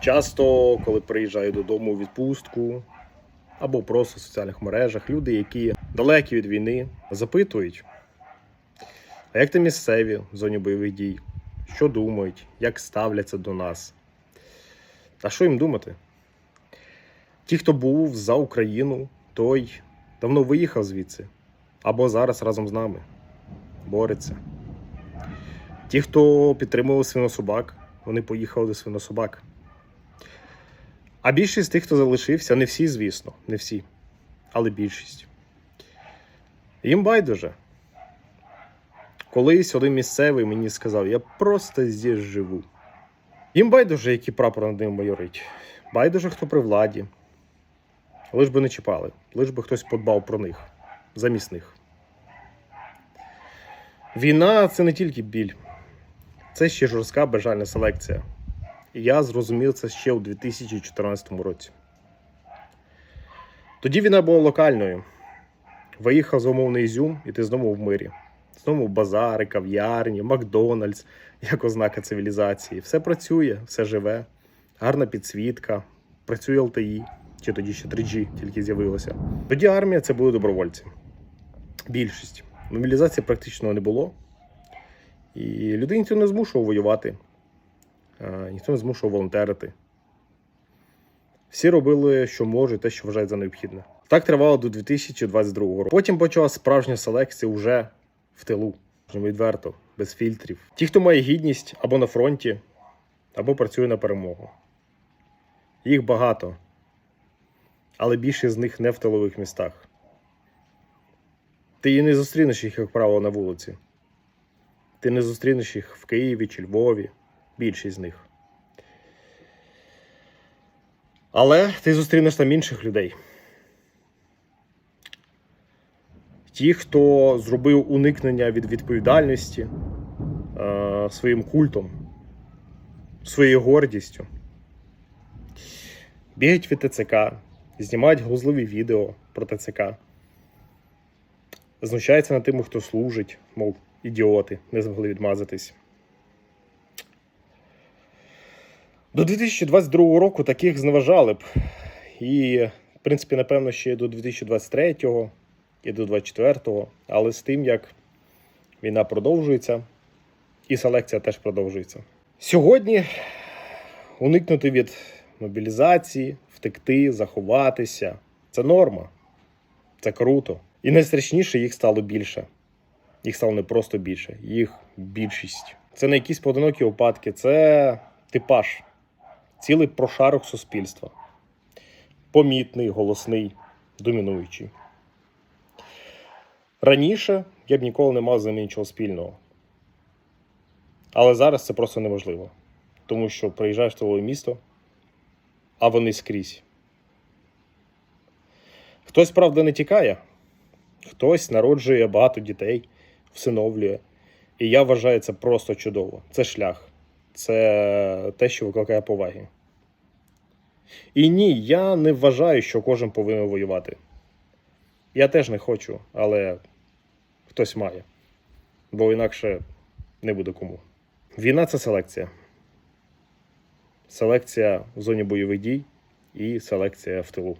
Часто, коли приїжджаю додому у відпустку або просто в соціальних мережах, люди, які далекі від війни, запитують, а як ти місцеві в зоні бойових дій? Що думають, як ставляться до нас? А що їм думати? Ті, хто був за Україну, той давно виїхав звідси, або зараз разом з нами бореться. Ті, хто підтримував свинособак, вони поїхали до свинособак. А більшість тих, хто залишився, не всі, звісно, не всі, але більшість. Їм байдуже. Колись один місцевий мені сказав, я просто здесь живу. Їм байдуже, який прапор над ним майорить. Байдуже, хто при владі. Лиш би не чіпали, лиш би хтось подбав про них, замість них. Війна це не тільки біль, це ще жорстка безжальна селекція. Я зрозумів це ще у 2014 році. Тоді війна була локальною. Виїхав з умовний Ізюм, і ти знову в мирі. Знову базари, кав'ярні, Макдональдс, як ознака цивілізації. Все працює, все живе, гарна підсвітка, працює LTE, чи тоді ще 3G тільки з'явилося. Тоді армія це були добровольці. Більшість. Мобілізації практично не було. І людей ніхто не змушував воювати, ніхто не змушував волонтерити. Всі робили, що можуть, те, що вважають за необхідне. Так тривало до 2022 року. Потім почала справжня селекція вже в тилу, відверто, без фільтрів. Ті, хто має гідність або на фронті, або працює на перемогу. Їх багато, але більшість з них не в тилових містах. Ти і не зустрінеш їх, як правило, на вулиці. Ти не зустрінеш їх в Києві чи Львові, більшість з них. Але ти зустрінеш там інших людей. Ті, хто зробив уникнення від відповідальності е, своїм культом, своєю гордістю, бігають від ТЦК, знімають глузливі відео про ТЦК, знущаються над тими, хто служить, мов ідіоти, не змогли відмазатись. До 2022 року таких зневажали б. І, в принципі, напевно, ще до 2023 і до 2024, але з тим, як війна продовжується, і селекція теж продовжується. Сьогодні уникнути від мобілізації, втекти, заховатися це норма, це круто. І найстрашніше їх стало більше. Їх стало не просто більше, їх більшість. Це не якісь поодинокі випадки, це типаж, цілий прошарок суспільства. Помітний, голосний, домінуючий. Раніше я б ніколи не мав з ними нічого спільного. Але зараз це просто неможливо. Тому що приїжджаєш в тилове місто, а вони скрізь. Хтось, правда, не тікає, хтось народжує багато дітей, всиновлює. І я вважаю це просто чудово. Це шлях, це те, що викликає поваги. І ні, я не вважаю, що кожен повинен воювати. Я теж не хочу, але хтось має. Бо інакше не буде кому. Війна це селекція. Селекція в зоні бойових дій і селекція в тилу.